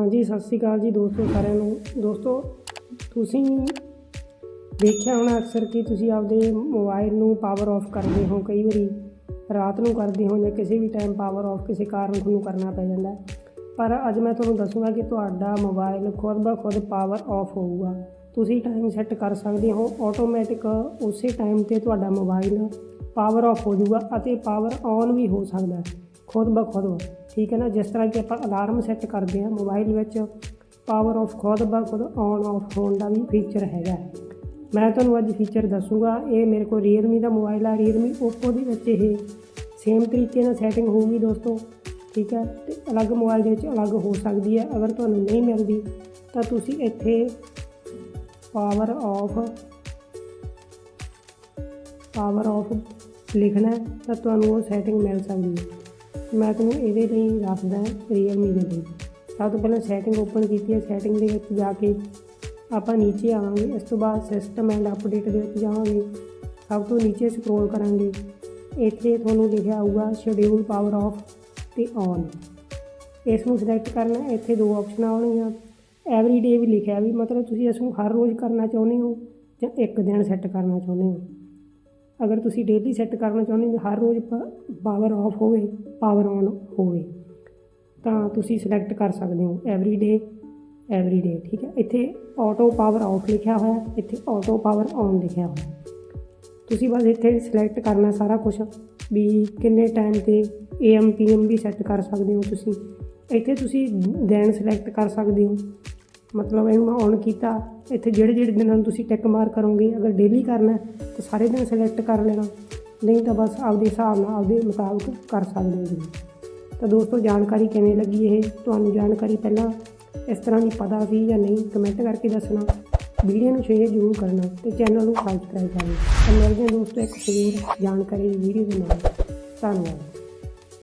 ਹਾਂਜੀ, ਸਤਿ ਸ਼੍ਰੀ ਅਕਾਲ ਜੀ ਦੋਸਤੋ, ਸਾਰਿਆਂ ਨੂੰ। ਦੋਸਤੋ, ਤੁਸੀਂ ਦੇਖਿਆ ਹੋਣਾ ਅਕਸਰ ਕਿ ਤੁਸੀਂ ਆਪਦੇ ਮੋਬਾਈਲ ਨੂੰ ਪਾਵਰ ਆਫ ਕਰਦੇ ਹੋ। ਕਈ ਵਾਰੀ ਰਾਤ ਨੂੰ ਕਰਦੇ ਹੋ ਜਾਂ ਕਿਸੇ ਵੀ ਟਾਈਮ ਪਾਵਰ ਆਫ ਕਿਸੇ ਕਾਰਨ ਤੁਹਾਨੂੰ ਕਰਨਾ ਪੈ ਜਾਂਦਾ ਹੈ। ਪਰ ਅੱਜ ਮੈਂ ਤੁਹਾਨੂੰ ਦੱਸੂਗਾ ਕਿ ਤੁਹਾਡਾ ਮੋਬਾਈਲ ਖੁਦ ਬ ਖੁਦ ਪਾਵਰ ਆਫ ਹੋਊਗਾ। ਤੁਸੀਂ ਟਾਈਮ ਸੈੱਟ ਕਰ ਸਕਦੇ ਹੋ। ਆਟੋਮੈਟਿਕ ਉਸੇ ਟਾਈਮ ਤੇ ਤੁਹਾਡਾ ਮੋਬਾਈਲ ਪਾਵਰ ਆਫ ਹੋ ਜਾਊਗਾ ਅਤੇ ਪਾਵਰ ਔਨ ਵੀ ਹੋ ਸਕਦਾ ਹੈ। ਖੁਦ ਬ ਖੁਦ। ਠੀਕ ਹੈ ਨਾ, ਜਿਸ ਤਰ੍ਹਾਂ ਕਿ ਆਪਾਂ ਅਲਾਰਮ ਸੈੱਟ ਕਰਦੇ ਹਾਂ ਮੋਬਾਈਲ ਵਿੱਚ ਪਾਵਰ ਆਫ ਖੁਦ ਬ, ਖੁਦ ਔਨ ਆਫ ਹੋਣ ਦਾ ਵੀ ਫੀਚਰ ਹੈਗਾ ਮੈਂ ਤੁਹਾਨੂੰ ਅੱਜ ਫੀਚਰ ਦੱਸੂਗਾ, ਇਹ ਮੇਰੇ ਕੋਲ Realme ਦਾ ਮੋਬਾਈਲ ਆ Realme Oppo ਦੇ ਵਿੱਚ ਇਹ ਸੇਮ ਤਰੀਕੇ ਨਾਲ ਸੈਟਿੰਗ ਹੋਊਗੀ ਦੋਸਤੋ, ਠੀਕ ਹੈ, ਤੇ ਅਲੱਗ ਮੋਬਾਈਲ ਦੇ ਵਿੱਚ ਅਲੱਗ ਹੋ ਸਕਦੀ ਹੈ, ਅਗਰ ਤੁਹਾਨੂੰ ਨਹੀਂ ਮਿਲਦੀ, ਤਾਂ ਤੁਸੀਂ ਇੱਥੇ ਪਾਵਰ ਆਫ ਪਾਵਰ ਆਫ ਲਿਖਣਾ ਤਾਂ ਤੁਹਾਨੂੰ ਉਹ ਸੈਟਿੰਗ ਮਿਲ ਸਕਦੀ ਹੈ। ਮੈਂ ਤੁਹਾਨੂੰ ਇਹਦੇ ਲਈ ਦੱਸਦਾ Realme ਦੇ ਲਈ। ਸਭ ਤੋਂ ਪਹਿਲਾਂ ਸੈਟਿੰਗ ਓਪਨ ਕੀਤੀ ਹੈ। ਸੈਟਿੰਗ ਦੇ ਵਿੱਚ ਜਾ ਕੇ ਆਪਾਂ ਨੀਚੇ ਆਵਾਂਗੇ। ਇਸ ਤੋਂ ਬਾਅਦ ਸਿਸਟਮ ਐਂਡ ਅਪਡੇਟ ਦੇ ਵਿੱਚ ਜਾਵਾਂਗੇ। ਸਭ ਤੋਂ ਨੀਚੇ ਸਕਰੋਲ ਕਰਾਂਗੇ। ਇੱਥੇ ਤੁਹਾਨੂੰ ਲਿਖਿਆ ਆਊਗਾ ਸ਼ਡਿਊਲ ਪਾਵਰ ਆਫ ਤੇ ਔਨ ਇਸ ਨੂੰ ਸਿਲੈਕਟ ਕਰਨਾ। ਇੱਥੇ ਦੋ ਆਪਸ਼ਨਾਂ ਆਉਣਗੀਆਂ। ਐਵਰੀ ਡੇ ਵੀ ਲਿਖਿਆ ਵੀ, ਮਤਲਬ ਤੁਸੀਂ ਇਸ ਨੂੰ ਹਰ ਰੋਜ਼ ਕਰਨਾ ਚਾਹੁੰਦੇ ਹੋ ਜਾਂ ਇੱਕ ਦਿਨ ਸੈੱਟ ਕਰਨਾ ਚਾਹੁੰਦੇ ਹੋ? ਅਗਰ ਤੁਸੀਂ ਡੇਲੀ ਸੈੱਟ ਕਰਨਾ ਚਾਹੁੰਦੇ ਹੋ ਹਰ ਰੋਜ਼ ਪਾਵਰ ਆਫ ਹੋਵੇ ਪਾਵਰ ਔਨ ਹੋਵੇ, ਤਾਂ ਤੁਸੀਂ ਸਿਲੈਕਟ ਕਰ ਸਕਦੇ ਹੋ ਐਵਰੀ ਡੇ ਐਵਰੀ ਡੇ ਠੀਕ ਹੈ? ਇੱਥੇ ਆਟੋ ਪਾਵਰ ਆਫ ਲਿਖਿਆ ਹੋਇਆ, ਇੱਥੇ ਆਟੋ ਪਾਵਰ ਔਨ ਲਿਖਿਆ ਹੋਇਆ। ਤੁਸੀਂ ਬਸ ਇੱਥੇ ਸਿਲੈਕਟ ਕਰਨਾ ਸਾਰਾ ਕੁਝ ਵੀ ਕਿੰਨੇ ਟਾਈਮ ਤੇ AM, PM ਵੀ ਸੈੱਟ ਕਰ ਸਕਦੇ ਹੋ ਤੁਸੀਂ। ਇੱਥੇ ਤੁਸੀਂ ਦਿਨ ਸਿਲੈਕਟ ਕਰ ਸਕਦੇ ਹੋ। ਮਤਲਬ ਇਹਨੂੰ ਮੈਂ ਔਨ ਕੀਤਾ, ਇੱਥੇ ਜਿਹੜੇ ਜਿਹੜੇ ਦਿਨਾਂ ਨੂੰ ਤੁਸੀਂ ਟਿਕ ਮਾਰ ਕਰੋਗੇ, ਅਗਰ ਡੇਲੀ ਕਰਨਾ ਤਾਂ ਸਾਰੇ ਦਿਨ ਸਿਲੈਕਟ ਕਰ ਲੈਣਾ ਨਹੀਂ ਤਾਂ ਬਸ ਆਪਦੇ ਹਿਸਾਬ ਨਾਲ, ਆਪਦੇ ਮੁਤਾਬਕ ਕਰ ਸਕਦੇ ਹੋ ਤੁਸੀਂ। ਤਾਂ ਦੋਸਤੋ, ਜਾਣਕਾਰੀ ਕਿਵੇਂ ਲੱਗੀ ਇਹ? ਤੁਹਾਨੂੰ ਜਾਣਕਾਰੀ ਪਹਿਲਾਂ ਇਸ ਤਰ੍ਹਾਂ ਦੀ ਪਤਾ ਸੀ ਜਾਂ ਨਹੀਂ ਕਮੈਂਟ ਕਰਕੇ ਦੱਸਣਾ। ਵੀਡੀਓ ਨੂੰ ਸ਼ੇਅਰ ਜ਼ਰੂਰ ਕਰਨਾ ਤੇ ਚੈਨਲ ਨੂੰ ਸਬਸਕ੍ਰਾਈਬ ਕਰਨਾ। ਤਾਂ ਮਿਲਦੇ ਹਾਂ ਦੋਸਤੋ ਇੱਕ ਹੋਰ ਜਾਣਕਾਰੀ ਵੀਡੀਓ ਦੇ ਨਾਲ। ਧੰਨਵਾਦ।